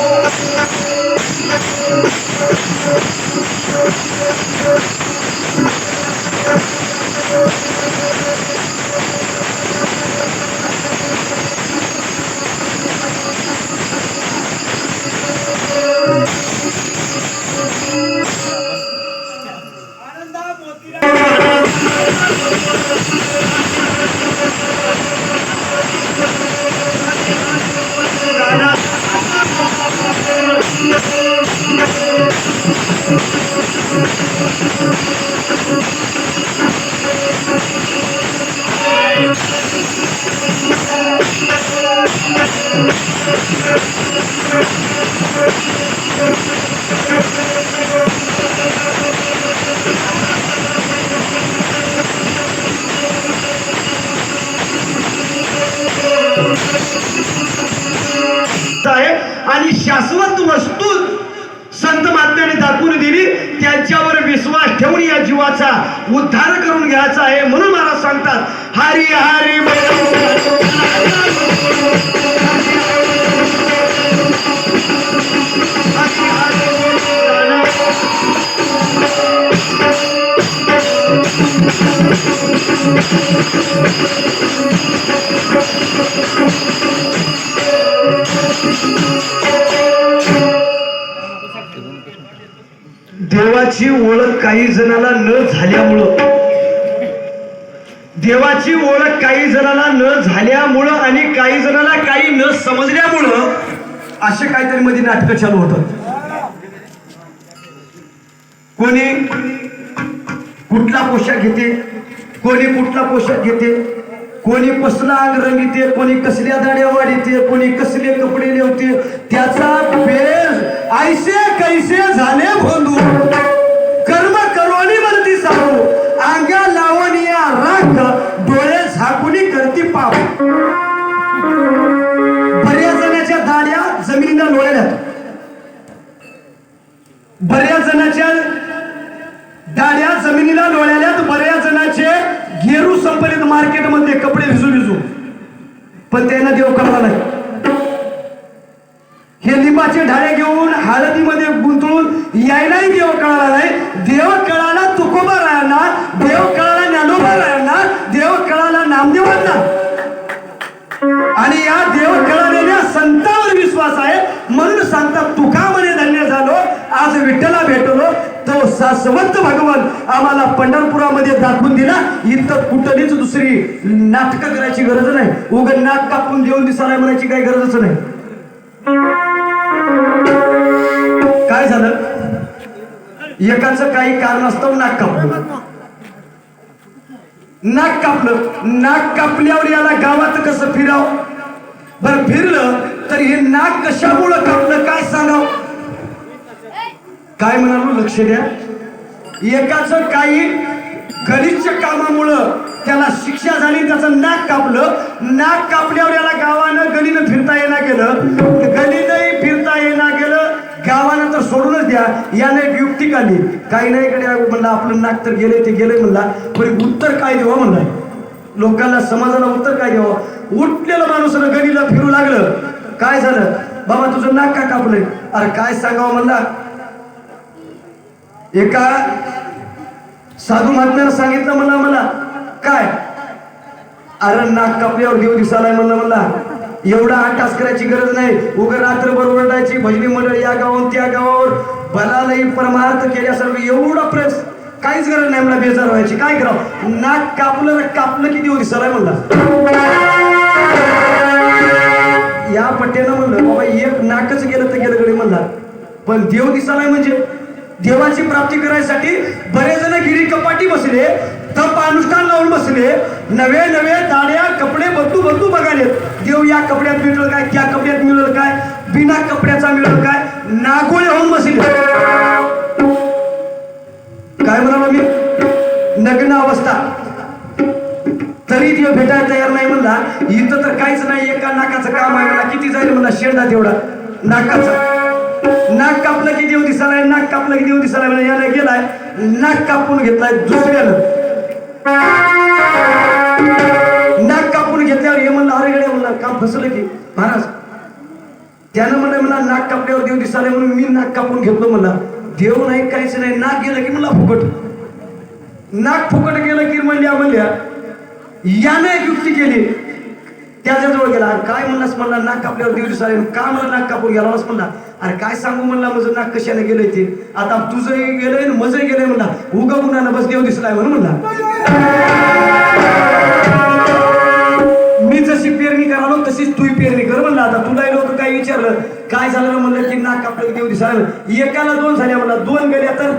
आहे आणि शाश्वत वस्तू संत महात्म्याने दाखवून दिली त्यांच्यावर विश्वास ठेवून या जीवाचा उद्धार करून घ्यायचा आहे म्हणून मला सांगतात हरी हरी बोल. हरी देवाची ओळख काही जणाला न झाल्यामुळं. देवाची ओळख काही जणाला न झाल्यामुळं आणि काही जणाला काही न समजल्यामुळं असे काहीतरी मध्ये नाटकं चालू होतात. कोणी कुठला पोशाख घेते कोणी कुठला पोशाख घेते कोणी कसला अंग रंगीते कोणी कसल्या दाड्या वाढीते कोणी कसले कपडे नेवते त्याचा पेज ऐसे कैसे झाले भोंदू. कर्म करोनी वरती सांगू आंग्या लावणिया राख. डोळे झाकुनी करती पाव बऱ्याच जणाच्या दाड्या जमिनीला लोळल्यात बऱ्याच जणाच्या दाड्या जमिनीला लोळल्यात. बऱ्याच जणाचे गेरू संपलेत मार्केटमध्ये कपडे भिजू भिजू पण त्यांना देव कळला नाही. हे लिंबाचे ढाळे घेऊन हळदीमध्ये गुंतळून यायलाही देव कळाला नाही. देव कळाला तुकोबा रायांना देव कळाला ज्ञानोबा रायांना देव कळाला नामदेवांना आणि या देव कळालेल्या संतांवर विश्वास आहे. म्हणून सांगतात तुका म्हणे धन्य झालो आज विठ्ठला भेटलो. तो सासवंत भगवान आम्हाला पंढरपुरामध्ये दाखवून दिला. इथं कुठलीच दुसरी नाटकं करायची गरज नाही. उग नाक कापून देऊन दिसायला म्हणायची काही गरजच नाही. काय झालं? एकाच काही कारण असतं नाक कापलं. नाक कापलं. नाक कापल्यावर याला गावात कसं फिराव? बर फिरलं तर हे नाक कशामुळं कापलं? काय सांगाव? काय म्हणालो? लक्ष द्या. एकाच काही गलिच्छ कामामुळं त्याला शिक्षा झाली त्याचं नाक कापलं. नाक कापल्यावर याला गावानं गलीनं फिरता येणार गेलं गलीनंही सोडूनच द्या. या नाही युक्ती काढली काही नाही इकडे म्हणलं आपलं नाक तर गेले ते गेले म्हणला. पण उत्तर काय देवा म्हणलाय लोकांना समाजाला उत्तर काय द्यावं उठलेलं माणूसनं गणीला फिरू लागलं. काय झालं? बाबा तुझं नाक का कापलंय? अरे काय सांगावं म्हणला? एका साधू महात्म्यानं सांगितलं म्हणला मला काय? अरे नाक कापल्यावर देव दिसालाय म्हणलं म्हणला. एवढा आटास करायची गरज नाही. उग रात्रभर ओरडायची भजनी मंडळ या गावाहून त्या गावावर भलालाही परमार्थ केल्यासारखं एवढा प्रेस. काहीच गरज नाही मला बेजार व्हायची. काय करावं? नाक कापलं ना कापलं किती होती? दिसालाय म्हणला. या पट्ट्यानं म्हणलं बाबा एक नाकच गेलं तर गेलं कडे म्हणला. पण देव दिसालाय म्हणजे. देवाची प्राप्ती करायसाठी बरेच जण गिरी कपाटी बसले. तप अनुष्ठान लावून बसले. नवे नवे दाड्या कपडे बदलू बदलू बघायलेत देव या कपड्यात मिळलं काय त्या कपड्यात मिळलं काय बिना कपड्याचा मिळत काय नागोळे होऊन बसले. काय म्हणालो मी? नग्न अवस्था. तरी देव भेटायला तयार नाही म्हणला. इथं तर काहीच नाही एका नाकाचं काम आहे म्हणा. किती जाईल म्हणला शेंडा तेवढा. नाकाचा. नाक कापलं की देव दिसायला नाक कापलं की देव दिसायला म्हणजे याला गेलाय. नाक कापून घेतलाय दुसऱ्यानं. नाक कापून घेतल्यावर हे म्हणलं अरे गड्या म्हणलं काम फसलं की. महाराज त्यानं म्हणलं मला नाक कापल्यावर देव दिसाले म्हणून मी नाक कापून घेतलो म्हणला. देव नाही काहीच नाही. नाक गेलं की म्हणला फुकट. नाक फुकट गेलं की म्हणल्या म्हणल्या यानं एक युक्ती केली. त्याच्याजवळ गेला. अरे काय म्हणलास म्हणला नाक कापल्यावर दिवस दिसाले का म्हणला नाक कापून गेला म्हणला? अरे काय सांगू म्हणला माझं नाक कशाने गेलंय ते? आता तुझंही गेलंय मजही गेलंय म्हणला. उगा उन्हानं बस देव दिसलाय म्हणून म्हणला. मी जशी पेरणी करालो तशीच तू पेरणी कर म्हणलं. आता तुला लोक काय विचारलं? काय झालं म्हणलं की नाक आपलं देव दिसायला एकाला दोन झाल्या म्हणला. दोन गेल्या तर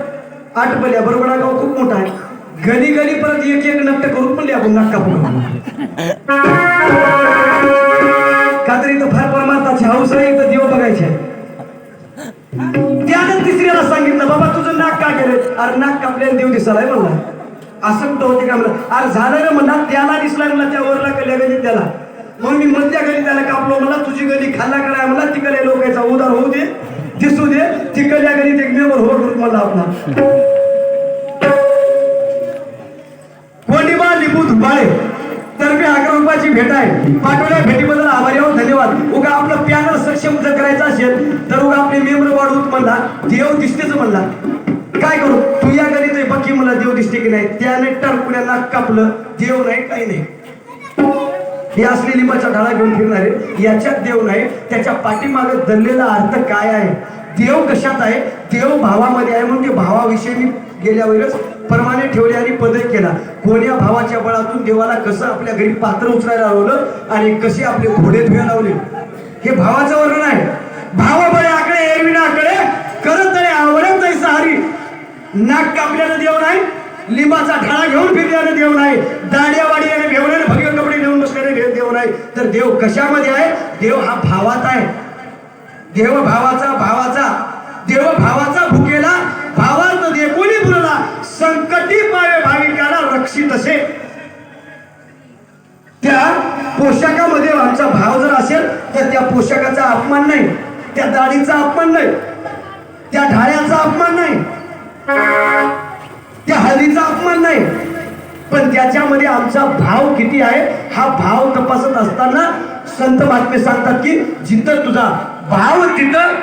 आठ बल्या. बरोबर गाव खूप मोठा आहे. गली गली परत एक एक नट्ट करून म्हणले आपण नाक कापून का तरी इथं फार परमार्थाची हौस आहे इथं देव बघायचे. आहे. त्यानं तिसऱ्याला सांगितलं बाबा तुझं नाक का केलं अरे नाक कापल्याने देव दिसालाय म्हणला. असं कुठं होते का म्हणलं? अरे झालं ना म्हणला. त्याला दिसला म्हणला त्या वरला कल्या गणित त्याला. मग मी मधल्या गली त्याला कापलो मला तुझी गली खाल्ला करा म्हणला. तिकडे लोकांचा उदार होऊ दे दिसू दे. तिकडल्या गलीत एक मेंबर होत म्हणला आपला. पाठवल्या भेटीबद्दल आभारी आहोत. धन्यवाद. उगा आपलं पॅनल सक्षम जर करायचं असेल तर उगा आपले मेंबर वाढवत म्हणला देव दिसतेच म्हणला. काय करू? तू या गणित आहे मला देव दिसते की नाही. त्याने टरपुण्याला कापलं देव नाही काही नाही. हे असले लिंबाचा ढाळा घेऊन फिरणारे याच्यात देव नाही. त्याच्या पाठीमागे धरलेला अर्थ काय आहे? देव कशात आहे? देव भावामध्ये आहे म्हणून ते भावाविषयी मी गेल्या वेळेस परमाने ठेवले आणि पदक केला. कोण्या भावाच्या बळातून देवाला कसं आपल्या घरी पात्र उचलायला लावलं आणि कसे आपले घोडे धुया लावले? हे भावाचं वर्णन आहे. भावाबळे आकडे एरविना आकडे करत नाही आवडत नाही सहारी नाक कापल्यानं देव नाही लिंबाचा ढाळा घेऊन फिरल्यानं देव नाही दाड्यावाडी आणि भेवल्याने भगवे कपडे घेऊन बसल्याने देव नाही. तर देव कशामध्ये आहे? देव हा भावात आहे. देव भावाचा भावाचा. पोशाखाचा भाव जर असेल तर त्या पोशाखाचा अपमान नाही. त्या दाढीचा अपमान नाही. त्या ढाळ्याचा अपमान नाही. त्या हळदीचा अपमान नाही. पण त्याच्यामध्ये आमचा भाव किती आहे हा भाव तपासत असताना संत बातमी सांगतात की जिथं तुझा भाव तिथं